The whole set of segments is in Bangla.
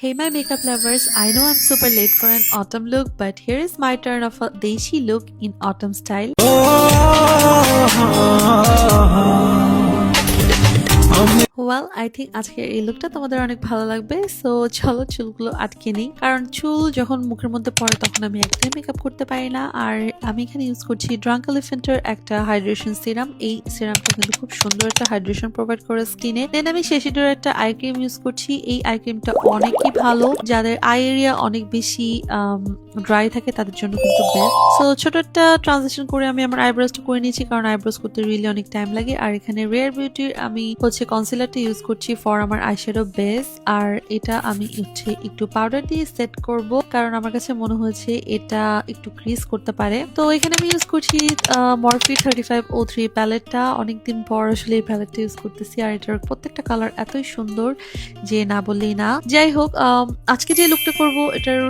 Hey my makeup lovers, I know I'm super late for an autumn look, but here is my turn of a Deshi look in autumn style. Oh, well I think আজকের এই লুকটা তোমাদের অনেক ভালো লাগবে। সো চলো চুলগুলো আটকে নিই। কারণ চুল যখন মুখের মধ্যে পড়ে, তখন আমি একদমই মেকআপ করতে পারি না। আর আমি এখানে ইউজ করছি ড্রাঙ্ক এলিফেন্টের একটা হাইড্রেশন সিরাম এই সিরামটা কিন্তু খুব সুন্দর একটা হাইড্রেশন প্রোভাইড করে স্কিনে দেন আমি শেষিডোর একটা আই ক্রিম ইউজ করছি। এই আই ক্রিমটা অনেকই ভালো। যাদের আই এরিয়া অনেক বেশি ড্রাই থাকে, তাদের জন্য কিন্তু বেস্ট সো ছোট একটা ট্রানজেকশন করে আমি আমার আইব্রোজটা করে নিয়েছি। কারণ আইব্রোজ করতে রিয়েলি অনেক টাইম লাগে। আর এখানে রেয়ার বিউটির আমি হচ্ছে কনসিলারটা ইউজ করছি ফর আমার আইশ্যাডো বেস আর এটা আমি হচ্ছে একটু পাউডার দিয়ে সেট করব, কারণ আমার কাছে মনে হয়েছে এটা একটু ক্রিজ করতে পারে। তো এখানে আমি ইউজ করছি Morphe thirty five O three প্যালেটটা অনেকদিন পর আসলে এই প্যালেটটা ইউজ করতেছি, আর এটার প্রত্যেকটা কালার এতই সুন্দর যে না বললেই না। যাই হোক আজকে যে লুকটা করব, এটার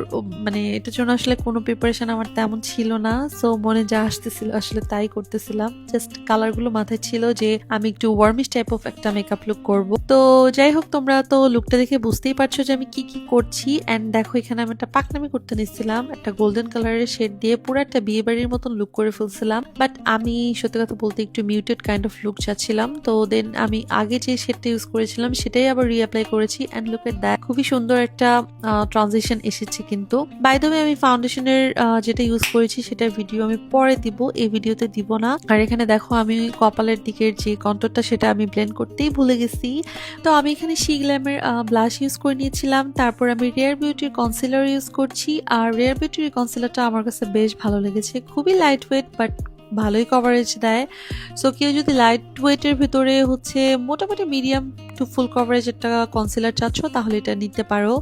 মানে এটার জন্য আসলে কোনো প্রিপারেশন আমার তেমন ছিল না। সো মনে যা আসতেছিল, আসলে তাই করতেছিলাম। জাস্ট কালারগুলো মাথায় ছিল যে আমি একটু ওয়ার্মিশ টাইপ অফ একটা মেকআপ লুক করব। তো যাই হোক, তোমরা তো লুকটা দেখে বুঝতেই পারছ যে আমি কি কি করছি। এন্ড দেখো, এখানে আমি একটা পাকনামি করতে নিচ্ছিলাম। একটা গোল্ডেন কালারের শেড দিয়ে পুরো একটা বিয়ে বাড়ির মতন লুক করে ফেলছিলাম। বাট আমি, সত্যি কথা বলতে, একটু মিউটেড কাইন্ড অফ লুক চাচ্ছিলাম। তো দেন আমি আগে যে শেডটা ইউজ করেছিলাম, সেটাই আবার রিঅ্যাপ্লাই করেছি। অ্যান্ড লুক এট দ্যাট খুবই সুন্দর একটা ট্রানজিশন এসেছে কিন্তু। বাই আমি ফাউন্ডেশনের যেটা ইউজ করেছি, সেটার ভিডিও আমি পরে দিব। এই ভিডিওতে দিব না। আর এখানে দেখো, আমি কপালের দিকের যে কন্ট্রোলটা সেটা আমি ব্লেন্ড করতেই ভুলে গেছি। তো আমি এখানে শি গ্ল্যামের ব্লাশ ইউজ করে নিয়েছিলাম। তারপর আমি রেয়ার বিউটির কনসিলার ইউজ করছি। আর রেয়ার বিউটির কনসিলারটা আমার কাছে বেশ ভালো লেগেছে। খুবই লাইট ওয়েট বাট ভালোই কভারেজ দেয়। সো কেউ যদি লাইট ওয়েটের ভিতরে হচ্ছে মোটামুটি মিডিয়াম টু ফুল কভারেজ একটা কনসিলার চাচ্ছ, তাহলে এটা নিতে পারো।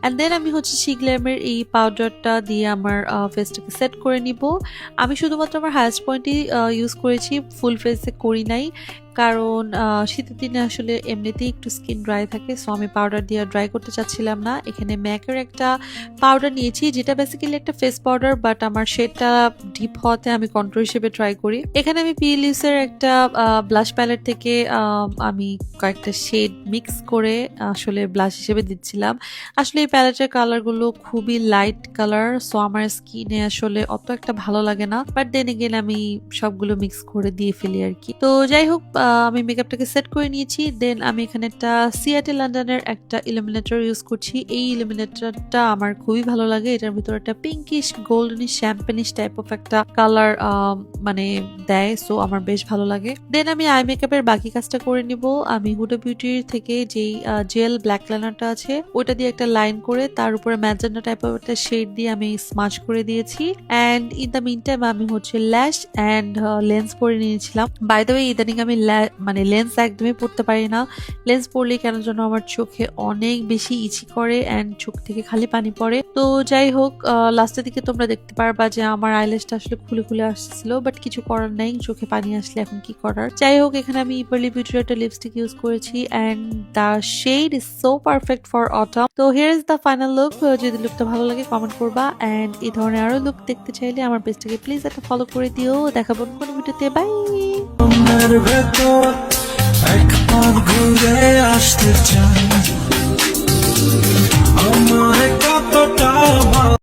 অ্যান্ড দেন আমি হচ্ছে শিগ্ল্যামের এই পাউডারটা দিয়ে আমার ফেসটাকে সেট করে নিব। আমি শুধুমাত্র আমার হাইস্ট পয়েন্টই ইউজ করেছি। ফুল ফেসে করি নাই। কারণ শীতের দিনে আসলে এমনিতেই একটু স্কিন ড্রাই থাকে সো আমি পাউডার দিয়ে ড্রাই করতে চাচ্ছিলাম না। এখানে ম্যাকের একটা পাউডার নিয়েছি, যেটা বেসিক্যালি একটা ফেস পাউডার বাট আমার শেডটা ডিপ হওয়াতে আমি কন্ট্রোল হিসেবে ট্রাই করি। এখানে আমি পিএলিউসের একটা ব্লাশ প্যালেট থেকে আমি কয়েকটা শেড মিক্স করে আসলে ব্লাশ হিসেবে দিচ্ছিলাম। আসলে এই প্যালেটের কালারগুলো খুবই লাইট কালার সো আমার স্কিনে আসলে অত একটা ভালো লাগে না বাট দেন এগেন আমি সবগুলো মিক্স করে দিয়ে ফেলি আর কি। তো যাই হোক আমি মেকআপটাকে সেট করে নিয়েছি দেন আমি এখানে একটা সিয়াটে লন্ডনের একটা ইলুমিনেটর ইউজ করছি। এই ইলুমিনেটরটা আমার খুবই ভালো লাগে। এটার ভিতরে একটা pinkish goldenish champagneish type of একটা কালার মানে দেয় সো আমার বেশ ভালো লাগে। দেন আমি আই মেকআপের বাকি কাজটা করে নিব। আমি হুডো বিউটির থেকে যেই জেল ব্ল্যাক লাইনারটা আছে ওটা দিয়ে একটা লাইন করে, তার উপরে ম্যাজেন্ডা টাইপ অফ একটা শেড দিয়ে আমি স্মাচ করে দিয়েছি। And in the mean time আমি হচ্ছে ল্যাশ অ্যান্ড লেন্স পরে নিয়েছিলাম। বাই দ্য ওয়ে ইদানিং আমি লা- মানে লেন্স একদমই পরতে পারি না। লেন্স পরলে কেন যেন আমার চোখে অনেক বেশি ইচি করে অ্যান্ড চোখ থেকে খালি পানি পড়ে। তো যাই হোক লাস্টের দিকে তোমরা দেখতে পারবা যে আমার আইলেসটা আসলে খুলে খুলে আসছিল বাট কিছু করার নাই, চোখে পানি আসলে এখন কি করার? যাই হোক, এখানে আমি ইপারলি বিউটির একটা লিপস্টিক ইউজ করেছি and the shade is so perfect for autumn তো here is the final look যদি লুকটা ভালো লাগে কমেন্ট করবা অ্যান্ড এই ধরনের আরও লুক দেখতে চাইলে আমার পেজটাকে প্লিজ একটা ফলো করে দিও। দেখাবো কোন ভিডিওতে বাই মনের ভেতর একবার ঘুরে আসতে চাই।